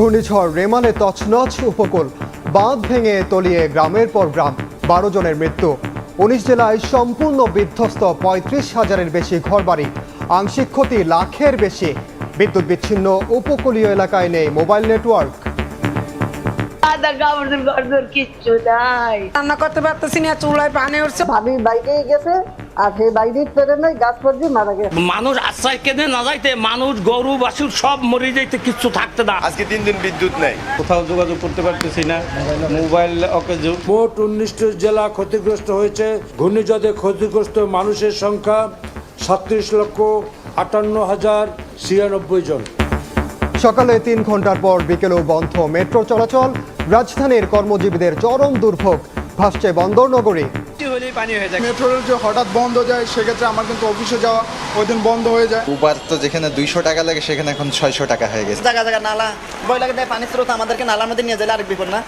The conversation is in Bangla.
ঘূর্ণিঝড় রেমালে তছনছ উপকূল বাঁধ ভেঙে তলিয়ে গ্রামের পর গ্রাম। বারো জনের মৃত্যু। উনিশ জেলায় সম্পূর্ণ বিধ্বস্ত পঁয়ত্রিশ হাজারের বেশি ঘরবাড়ি। আংশিক ক্ষতি লাখের বেশি। বিদ্যুৎ বিচ্ছিন্ন উপকূলীয় এলাকায় নেই মোবাইল নেটওয়ার্ক। রান্না করতে পারতেছি না চুলায় পানি উঠছে। ভাবি বাইরে গেছে। আর সেই বাইরে ফেরে নাই গাছ পড়ছে মারা গেছে। মানুষ আশ্রয় কেঁদে না যাইতে মানুষ গরু বাছুর সব মরে যাইতে কিচ্ছু থাকতে না। আজকে তিন দিন বিদ্যুৎ নেই। কোথাও যোগাযোগ করতে পারতেছি না। মোবাইল অকেজো। মোট উনিশটি জেলা ক্ষতিগ্রস্ত হয়েছে। ঘূর্ণিঝড়ে ক্ষতিগ্রস্ত মানুষের সংখ্যা সাতত্রিশ লক্ষ আটান্ন হাজার ছিয়ানব্বই জন। সকালে তিন ঘণ্টার পর বিকেলেও বন্ধ মেট্রো চলাচল। রাজধানীর কর্মজীবীদের চরম দুর্ভোগ। ভাসছে বন্দর নগরী। মেট্রো রেল যে হঠাৎ বন্ধ যায় সেক্ষেত্রে আমার কিন্তু অফিসে যাওয়া ওই দিন বন্ধ হয়ে যায়। উবার তো যেখানে দুইশো টাকা লাগে সেখানে এখন ছয়শো টাকা হয়ে গেছে। জায়গা জায়গা নালা বই লাগে দেয় পানির স্রোত আমাদেরকে নালার মধ্যে নিয়ে যায় আরেক বিপদ না?